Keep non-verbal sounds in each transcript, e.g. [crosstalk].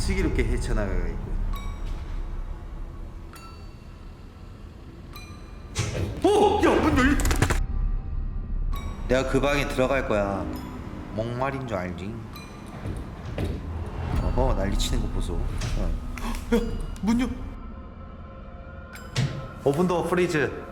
슬기롭게 헤쳐나가고 있고. 오! 야, 문 열리. 내가 그 방에 들어갈 거야. 목말인 줄 알지? 어허, 난리치는 거 보소. 어. 야, 문 열. 오픈 더 프리즈.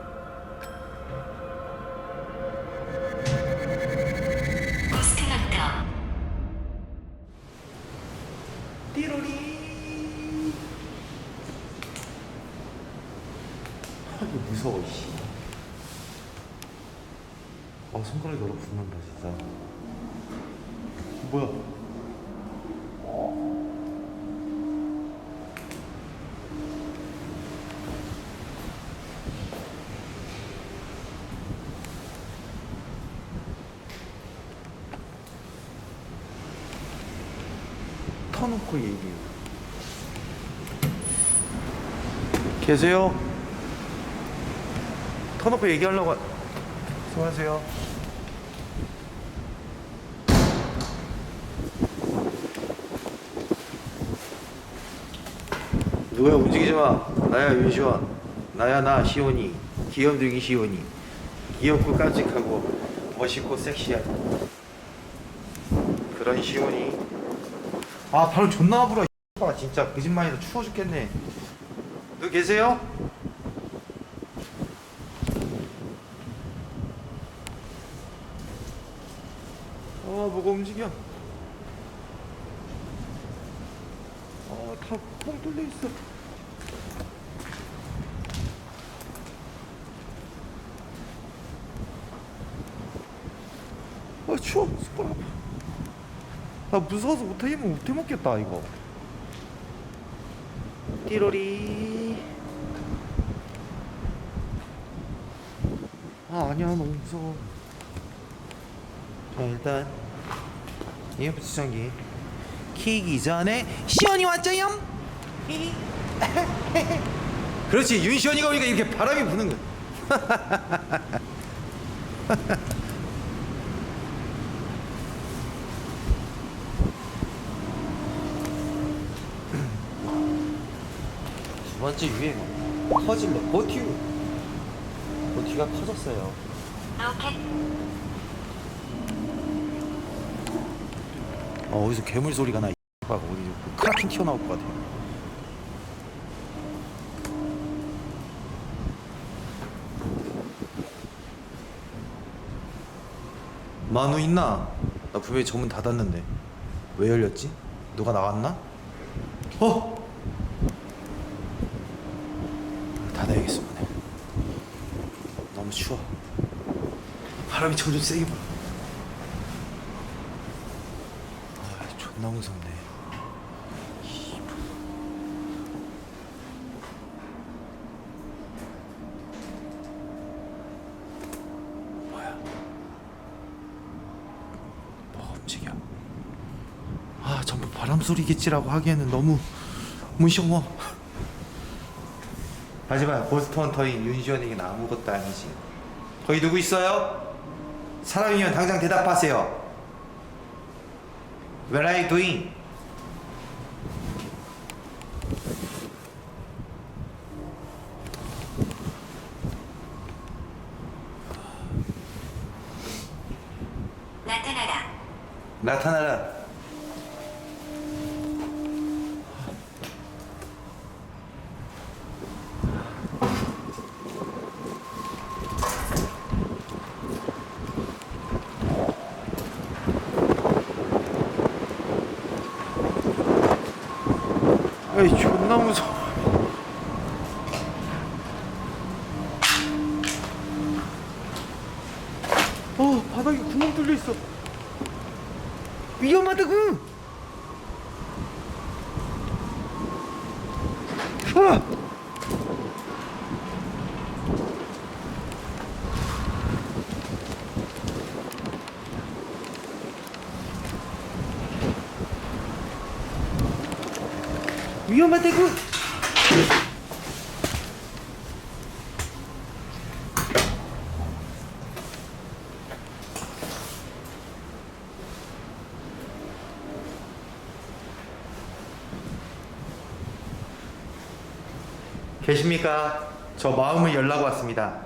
터놓고 얘기해요. 계세요? 터놓고 얘기하려고. 하... 수고하세요. 누구야 움직이지 마. 나야 윤시원. 나야 나 시온이. 귀염둥이 시온이. 귀엽고 깜찍하고 멋있고 섹시한 그런 시온이. 아 바로 존나 불어. 아 진짜 거짓말이라 추워 죽겠네. 누구 계세요? 아 뭐가 움직여? 아다뻥 뚫려 있어. 아 추워 손가락 아파. 나 무서워서 못하면 못해 먹겠다 이거. 띠로리. 아 아니야 너무 무서워. 자 일단 EMF 추천기 키기 전에 시원이 왔죠요? 그렇지 윤시원이가 오니까 이렇게 바람이 부는 거야. [laughs] 번째 유행 커질래 버티우 버티가 커졌어요. 로켓 어, 어디서 괴물 소리가 나. 막 어디 크라켄 튀어나올 것 같아. 만우 있나? 나 분명히 저문 닫았는데 왜 열렸지? 누가 나왔나? 어? 닫아야겠습니다. 너무 추워. 바람이 점점 세게 불어. 아, 존나 무섭네. 뭐야? 뭐가 움직여? 아, 전부 바람 소리겠지라고 하기에는 너무 무서워. 하지만 보스턴 터인 윤시원에게는 아무것도 아니지. 거기 누구 있어요? 사람이면 당장 대답하세요. Are you doing? 나타나라 나타나라. 아이 존나 무서워. 어 바닥에 구멍 뚫려 있어. 위험하다고. 아! 위험하다고. 계십니까? 저 마음을 열라고 왔습니다.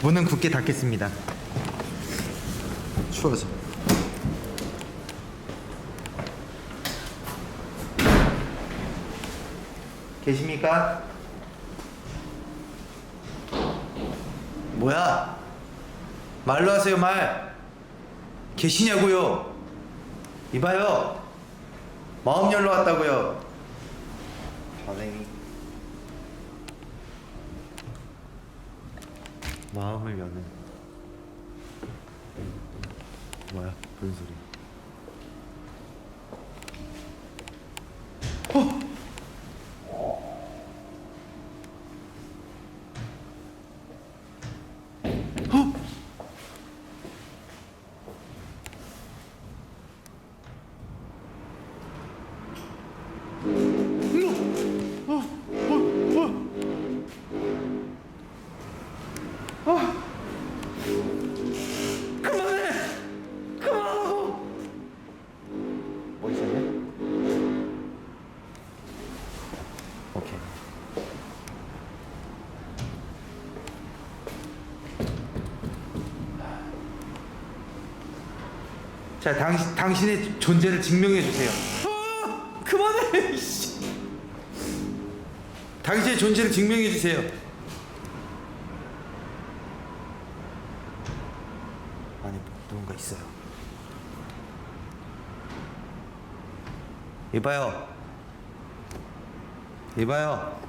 문은 굳게 닫겠습니다. 추워서. 계십니까? 뭐야? 말로 하세요 말. 계시냐고요? 이봐요. 마음 열러 왔다고요. 선생님. 마음을 여는. 뭐야? 무슨 소리? 자, 당신, 당신의 존재를 증명해 주세요. 아, 그만해! 당신의 존재를 증명해 주세요. 아니 누군가 있어요. 이봐요. 이봐요.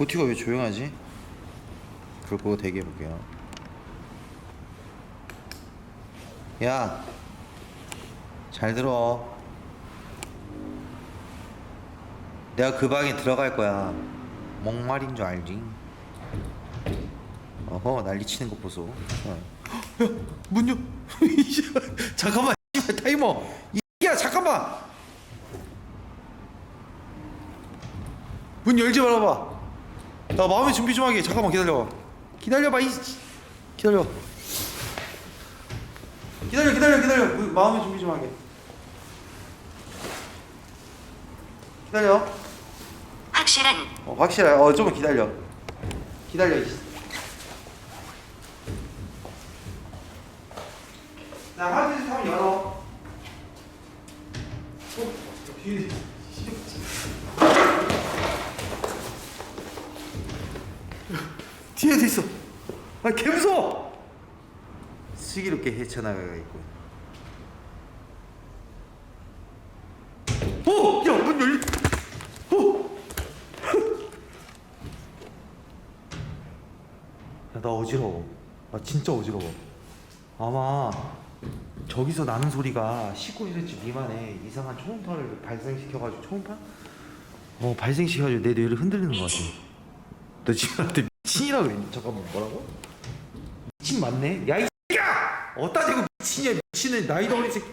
고티가 왜 조용하지? 그걸 보고 대기해 볼게요. 야, 잘 들어. 내가 그 방에 들어갈 거야. 목말인 줄 알지? 어허, 난리 치는 거 보소. 어. 야, 문 열. [laughs] 잠깐만, 타이머. 야, 잠깐만. 문 열지 말아봐. 나 마음의 준비 좀 하게. 잠깐만 기다려봐. 기다려봐 이 기다려. 기다려 기다려 기다려. 문- 마음의 준비 좀 하게. 기다려. 확실한 어, 확실해. 어 조금 기다려. 기다려. 이씨. 자 하드디스 한번 열어. 어, 뒤에. 뒤에도 있어. 아, 개 무서워. 슬기롭게 헤쳐나가고 있고. 오, 야, 문 열리. 오. [laughs] 야, 나 어지러워. 나 진짜 어지러워. 아마 저기서 나는 소리가 19cm 미만의 이상한 초음파를 발생시켜가지고 초음파? 어 발생시켜가지고 내 뇌를 흔들리는 것 같아. 너 지금 나한테 미친이라고 그랬니? 잠깐만 뭐라고? 미친 맞네? 야이 새끼야! 어디다 대고 미친이야 미친은 나이도 어린 새끼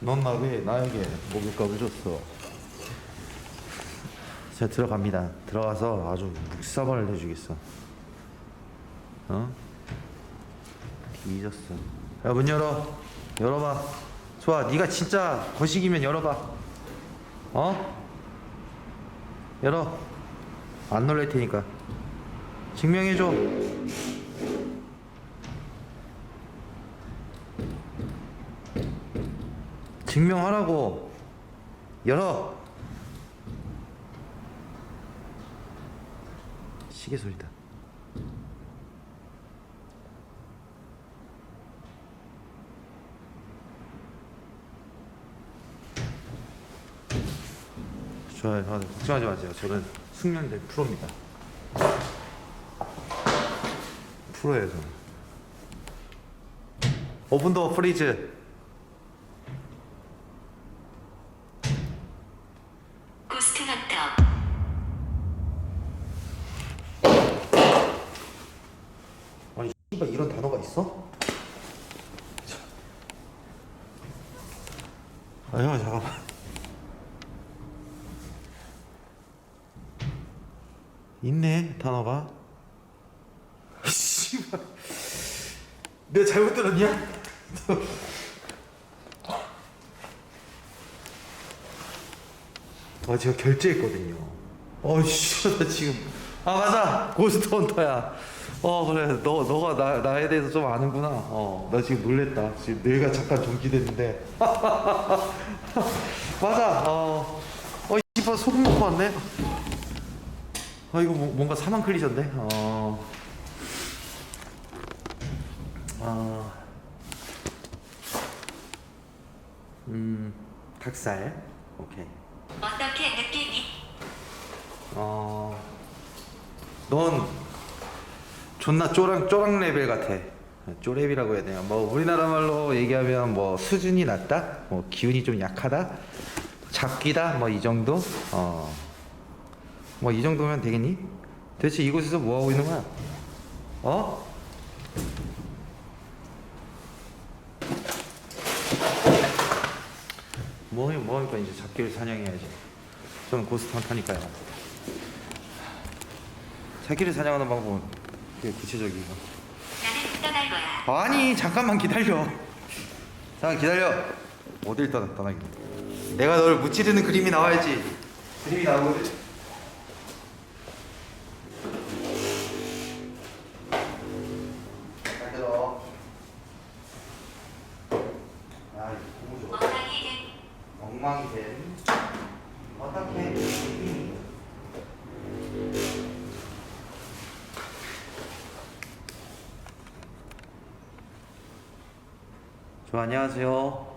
넌 나 왜 나에게 목욕값을 줬어 자 들어갑니다 들어가서 아주 묵사발을 해주겠어 어? 뒤졌어 야문 열어 열어봐 좋아 네가 진짜 거식이면 열어봐 어? 열어 안 놀랄 테니까 증명해줘. 증명하라고. 열어. 시계 소리다. 좋아요. 아, 걱정하지 마세요. 저는 숙련된 프로입니다 저는. 오픈 더 프리즈 고스트 헌터 아니 씨발 이런 단어가 있어? 아, 형 잠깐만. 있네 단어가. 씨발. 내가 잘못 들었냐? 아 제가 결제했거든요. 어씨 나 지금 아 맞아 고스트 헌터야. 어 그래 너 너가 나 나에 대해서 좀 아는구나. 어나 지금 놀랬다. 지금 뇌가 잠깐 정지됐는데. [laughs] 맞아. 어. 어 이봐 소금 넣고 왔네. 아 이거 뭐, 뭔가 사망 클리셔인데. 어. 아. 음 닭살. 오케이. 어떻게 느끼니? 어, 넌 존나 쪼랑 쪼랑 레벨 같아. 쪼랩이라고 해야 되나? 뭐 우리나라 말로 얘기하면 뭐 수준이 낮다, 뭐 기운이 좀 약하다, 잡기다, 뭐 이 정도. 어, 뭐 이 정도면 되겠니? 대체 이곳에서 뭐 하고 있는 거야? 어? 뭐, 뭐하니까 이제 잡기를 사냥해야지. 저는 고스트 헌터니까요. 잡기를 사냥하는 방법은 되게 구체적이고. 나는 떠날 거야. 아니 잠깐만 기다려. 잠깐 기다려. 어딜 떠나 떠나기. 내가 너를 무찌르는 그림이 나와야지. 그림이 나오거든. 잘 들어. 아 이거 너무 좋아. 엉망이 된 엉망이 된 어떻게 느낌이 저 안녕하세요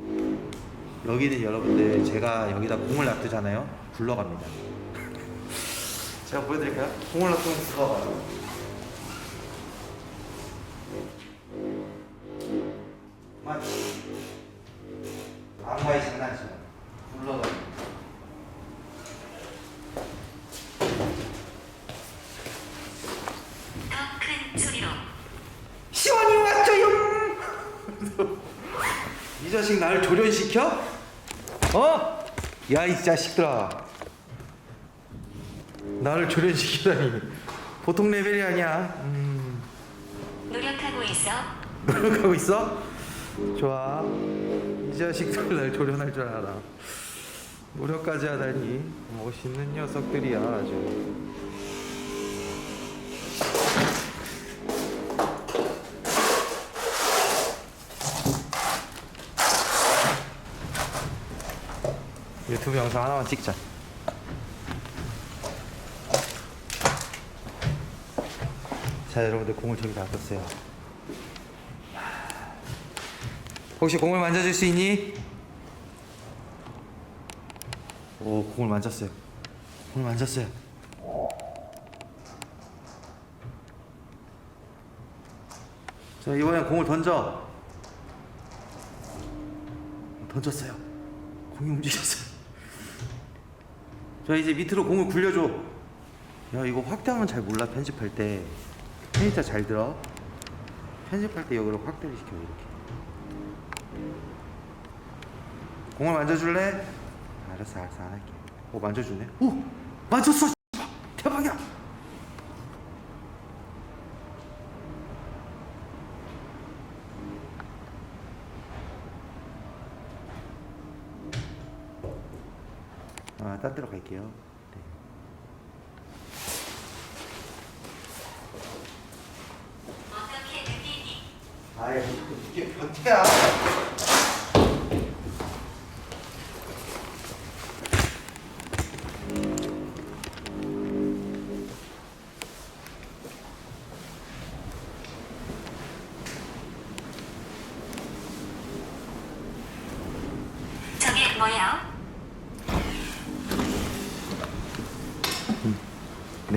여기는 여러분들 제가 여기다 공을 놔두잖아요 굴러갑니다 [laughs] 제가 보여드릴까요? 공을 놔두면 굴러가요 맞지? 악마의 장난치야 굴러가요 시원이 왔죠요. [laughs] 이 자식 나를 조련시켜? 어? 야 이 자식들아. 나를 조련시키다니. 보통 레벨이 아니야. 음, 노력하고 있어. 노력하고 있어? 좋아. 이 자식들 날 조련할 줄 알아. 노력까지 하다니 멋있는 녀석들이야 아주. 유튜브 영상 하나만 찍자. 자, 여러분들 공을 저기 놔뒀어요. 혹시 공을 만져줄 수 있니? 오, 공을 만졌어요. 공을 만졌어요. 자, 이번엔 공을 던져. 던졌어요. 공이 움직였어요. 자 이제 밑으로 공을 굴려줘. 야 이거 확대하면 잘 몰라 편집할 때. 편집자 잘 들어. 편집할 때 여기로 확대를 시켜 이렇게. 공을 만져줄래? 알았어 알았어 안 할게. 오 만져주네. 오 만졌어. 씨발. 대박이야. 아, 딴 데로 갈게요.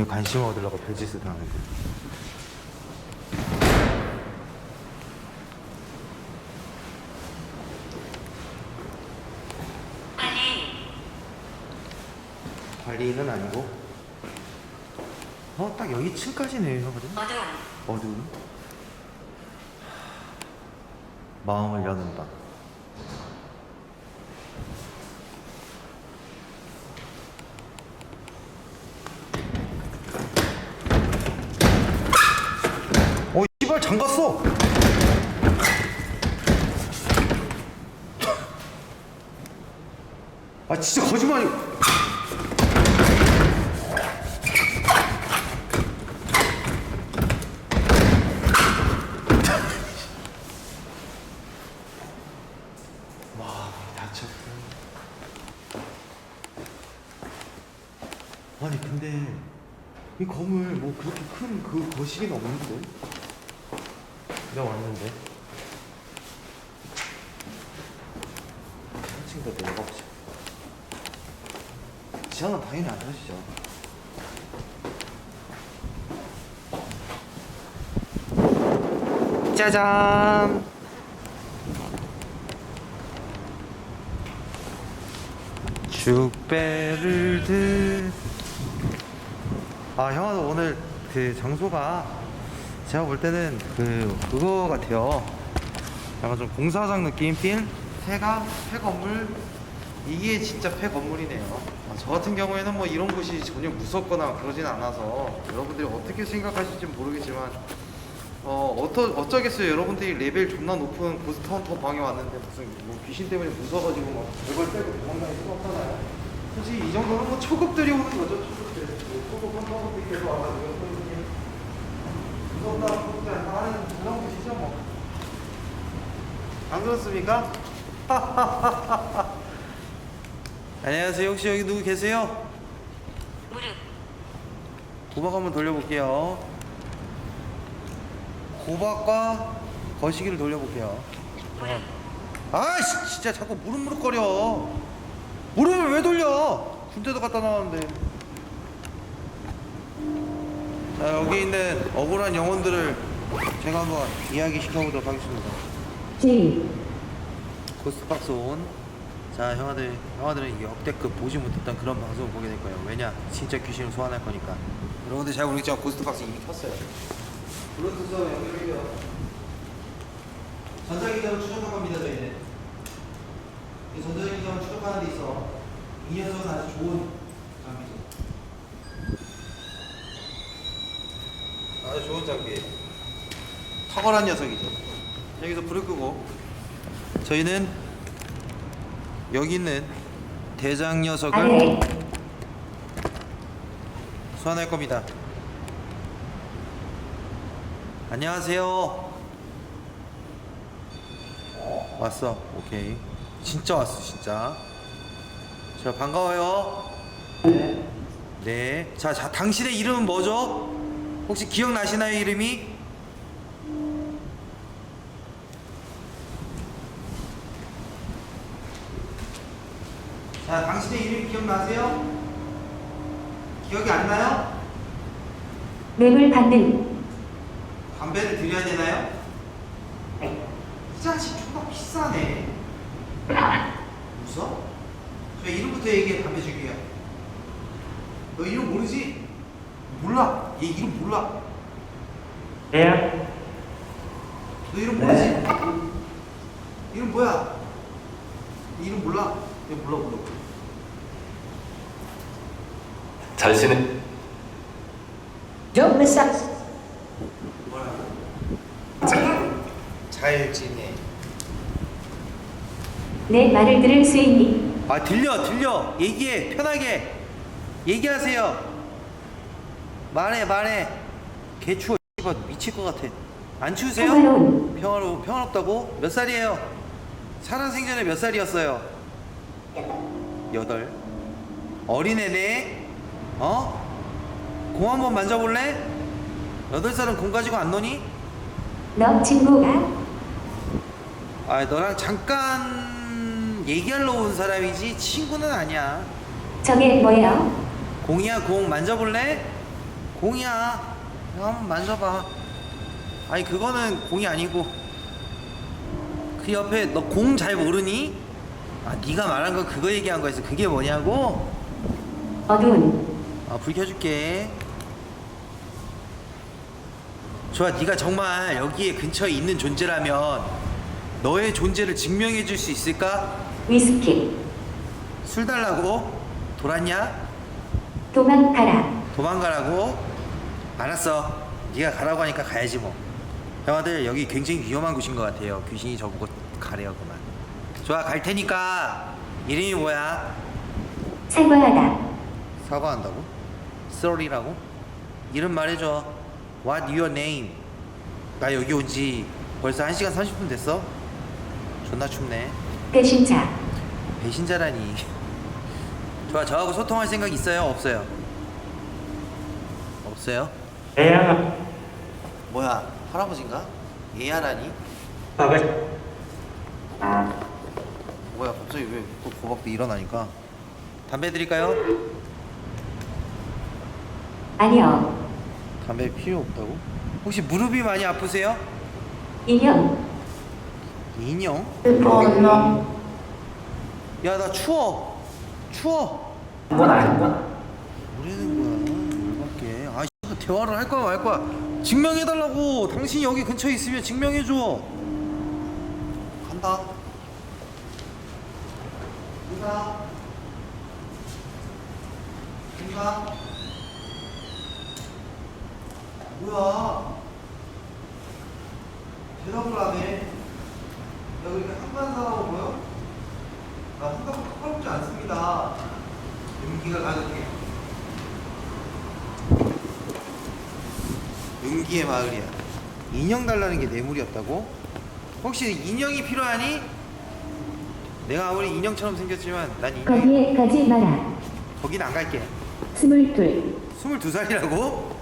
내 관심 얻으려고 별짓을 하는데. 빨리 관리는 아니고. 어, 딱 여기 층까지네요, 그래? 어두운 어두운. 마음을 여는 밤. 아 진짜 거짓말이. 와 다쳤고. 아니 근데 이 건물 뭐 그렇게 큰 그 거실은 없는데? 내가 왔는데. 1층부터 내려가 보자. 지하는 당연히 안 타시죠. 짜잔! 죽배를 드. 아, 형아도 오늘 그 장소가 제가 볼 때는 그 그거 같아요. 약간 좀 공사장 느낌 삘 폐가 폐 건물 이게 진짜 폐 건물이네요. 아, 저 같은 경우에는 뭐 이런 곳이 전혀 무섭거나 그러진 않아서 여러분들이 어떻게 생각하실지 모르겠지만 어 어떠 어쩌겠어요 여러분들이 레벨 존나 높은 고스트 헌터 방에 왔는데 무슨 뭐 귀신 때문에 무서워가지고 막 별걸 빼고 도망다닐 수 없잖아요. 솔직히 이 정도는 뭐 초급들이 오는 거죠 초급들. 뭐 초급 헌터분들께서 와가지고 여러분들이 무섭다 무섭지 않다 하는 그런 곳이죠 뭐. 안 그렇습니까? [laughs] 안녕하세요. 혹시 여기 누구 계세요? 무릎 고박 한번 돌려볼게요. 고박과 거시기를 돌려볼게요. 아이씨, 진짜 자꾸 무릎무릎거려. 무릎을 왜 돌려? 군대도 갔다 나왔는데. 자, 여기 있는 억울한 영혼들을 제가 한번 이야기 시켜보도록 하겠습니다. J 고스트박스 온. 자, 형아들, 형아들은 이게 역대급 보지 못했던 그런 방송을 보게 될 거예요. 왜냐? 진짜 귀신을 소환할 거니까. 여러분들 잘 모르겠지만 고스트박스 이미 켰어요. 블루투스 연결해요. 전자기기로 추적할 겁니다, 저희는. 이 전자기기로 추적하는 데 있어. 이 녀석은 아주 좋은 장비죠. 아주 좋은 장비예요. 탁월한 녀석이죠. 여기서 불을 끄고 저희는 여기 있는 대장 녀석을 소환할 겁니다. 안녕하세요. 왔어. 오케이. 진짜 왔어, 진짜. 자, 반가워요. 네. 네. 자, 자, 당신의 이름은 뭐죠? 혹시 기억나시나요, 이름이? 자, 당신의 이름 기억나세요? 기억이 안 나요? 뇌물 받는 드려야 되나요? 이 자식 존나 비싸네. 웃어? 저 이름부터 얘기해 담배 주기야. 너 이름 모르지? 몰라. 얘 이름 몰라. 네. 너 이름 모르지? 이름 뭐야? 이름 몰라? 얘 몰라 몰라. 잘 지내. 좀 메사지 뭐라? 잘 지내. 내 말을 들을 수 있니? 아 들려 들려 얘기해 편하게 얘기하세요 말해 말해 개 추워 씨발 미칠 것 같아 안 추우세요? 평화로운 평화로 평화롭다고? 몇 살이에요? 살아생전에 몇 살이었어요? 여덟 어린애네? 어? 공 한번 만져볼래? 여덟 살은 공 가지고 안 노니? 너 친구가 아 너랑 잠깐 얘기하러 온 사람이지 친구는 아니야 저게 뭐예요? 공이야 공 만져볼래? 공이야 형 한번 만져봐 아니 그거는 공이 아니고 그 옆에 너 공 잘 모르니? 아 네가 말한 거 그거 얘기한 거였어 그게 뭐냐고? 어두운 아 불 켜줄게 좋아 네가 정말 여기에 근처에 있는 존재라면 너의 존재를 증명해 줄 수 있을까? 위스키 술 달라고? 돌았냐? 도망가라 도망가라고? 알았어. 네가 가라고 하니까 가야지 뭐. 형아들 여기 굉장히 위험한 곳인 것 같아요. 귀신이 저보고 가래요 그만. 좋아 갈 테니까 이름이 뭐야? 사과하다. 사과한다고? sorry라고? 이름 말해줘. What your name? 나 여기 온 지 벌써 1시간 30분 됐어? 존나 춥네. 배신자. 배신자라니. 좋아, 저하고 소통할 생각 있어요? 없어요? 없어요? 애야. 뭐야, 할아버지인가? 얘야라니? 아가 뭐야, 갑자기 왜 또 고박도 일어나니까? 담배 드릴까요? 아니요. 담배 필요 없다고? 혹시 무릎이 많이 아프세요? 인형. 인형? 야, 나 추워. 추워. 거야. 뭐라는 거야? 열받게. 아, 씨, 대화를 할 거야 말 거야? 증명해달라고. 당신이 여기 근처에 있으면 증명해줘. 간다. 인사. 인사. 뭐야? 대답을 안 해. 한가한 사람하고 보여? 나 생각보다 까먹지 않습니다. 용기가 가득해. 용기의 마을이야. 인형 달라는 게 뇌물이었다고? 혹시 인형이 필요하니? 내가 아무리 인형처럼 생겼지만 난 인형 거기에 가지 마라. 거긴 안 갈게. 스물둘. 22살이라고?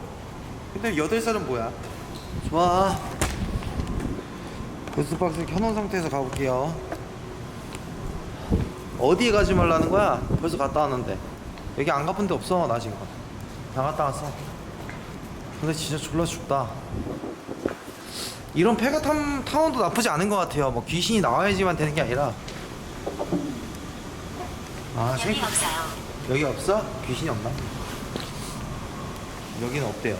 근데 8살은 뭐야? 좋아. 부스박스 켜놓은 상태에서 가볼게요. 어디에 가지 말라는 거야? 벌써 갔다 왔는데. 여기 안 가본 데 없어, 나 지금. 다 갔다 왔어. 근데 진짜 졸라 춥다. 이런 폐가 탐, 타운도 나쁘지 않은 것 같아요. 뭐 귀신이 나와야지만 되는 게 아니라. 아, 여기 생- 없어요. 여기 없어? 귀신이 없나? 여기는 없대요.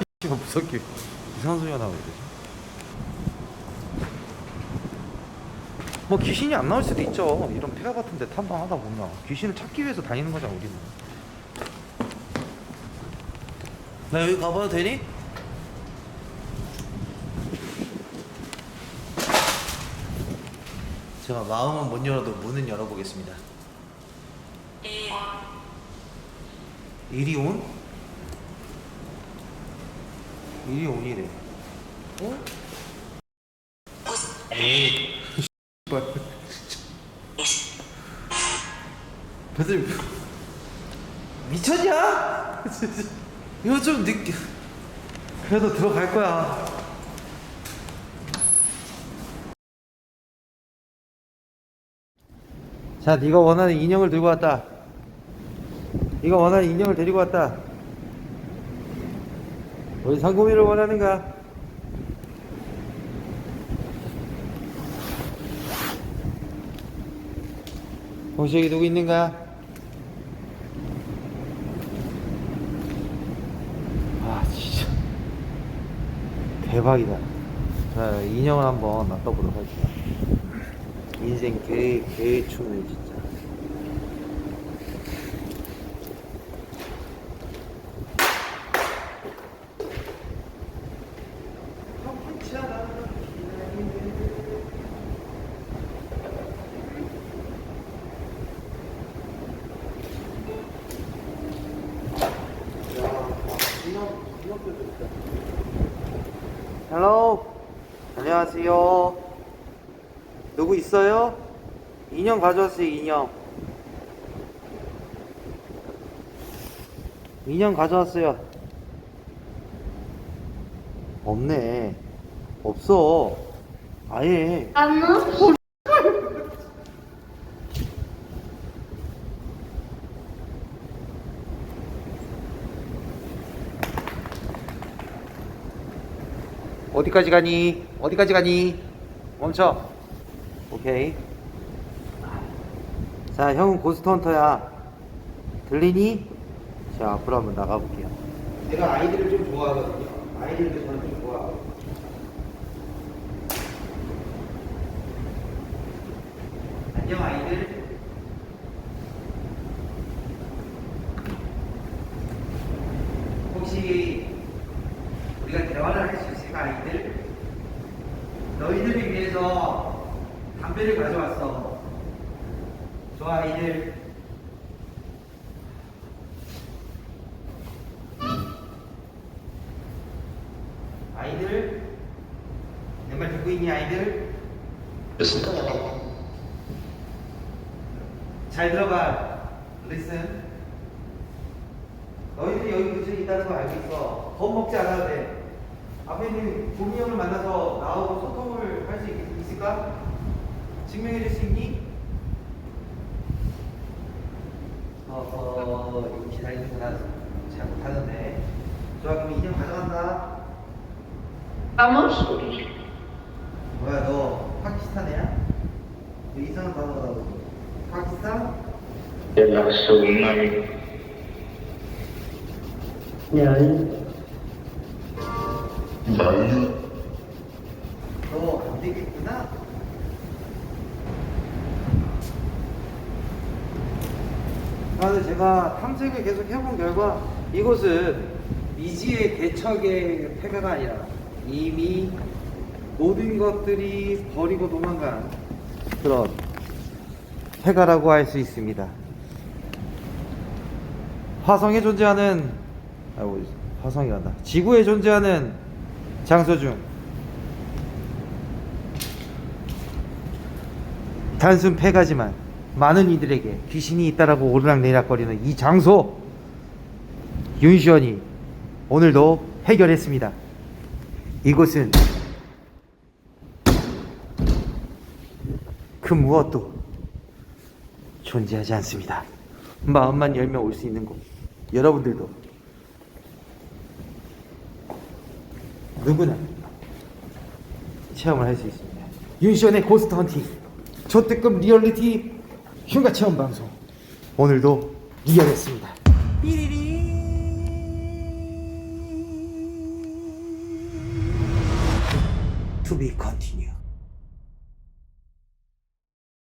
[laughs] 이거 무섭게 이상한 소리가 나오고 있지. 뭐 귀신이 안 나올 수도 있죠. 이런 폐가 같은데 탐방하다 보면 귀신을 찾기 위해서 다니는 거잖아 우리는. 나 여기 가봐도 되니? 제가 마음은 못 열어도 문은 열어보겠습니다. 이리 온? 이리 온이래. 어? 에이, 씨발. 배들 미쳤냐? 이거 좀 늦게. 그래도 들어갈 거야. 자, 네가 원하는 인형을 들고 왔다. 네가 원하는 인형을 데리고 왔다. 우리 상고미를 원하는가? 혹시 여기 누구 있는가? 아 진짜 대박이다. 자 인형을 한번 낚아보도록 할게요. 인생 개, 개 춤네 진짜. 헬로 안녕하세요. 누구 있어요? 인형 가져왔어요 인형. 인형 가져왔어요. 없네. 없어. 아예 어디까지 가니? 어디까지 가니? 멈춰. 오케이. 자, 형은 고스트헌터야. 들리니? 자, 앞으로 한번 나가볼게요. 내가 아이들을 좀 좋아하거든요. 아이들도 저는 좀 좋아하고. 안녕, 아이들. 혹시 우리가 대화를 할 수 있을까 아이들? 너희들을 위해서 담배를 가져왔어. 저 아이들 아이들 내 말 듣고 있니 아이들? 잘 들어봐 listen 너희들이 여기 근처에 있다는 거 알고 있어 겁먹지 않아도 돼 앞에 있는 고미 형을 만나서 나하고 소통을 할 수 있을까? 증명해 줄 수 있니? 어, 어, 이거 기다리는구나. 잘 못하는데. 좋아, 그럼 인형 가져간다. Vamos. 뭐야, 너 파키스탄 애야? 너 이상한 단어 나오고. 파키스탄? 너 안 되겠구나. 아, 근데 제가 탐색을 계속 해본 결과 이곳은 미지의 개척의 폐가가 아니라 이미 모든 것들이 버리고 도망간 그런 폐가라고 할 수 있습니다. 화성에 존재하는 아이고 화성이 간다. 지구에 존재하는 장소 중 단순 폐가지만 많은 이들에게 귀신이 있다라고 오르락내리락거리는 이 장소 윤시원이 오늘도 해결했습니다. 이곳은 그 무엇도 존재하지 않습니다. 마음만 열면 올 수 있는 곳. 여러분들도 누구나 체험을 할 수 있습니다. 윤시원의 고스트 헌팅 초특급 리얼리티 흉가 체험 방송 오늘도 리얼했습니다. 삐리리 To be continued.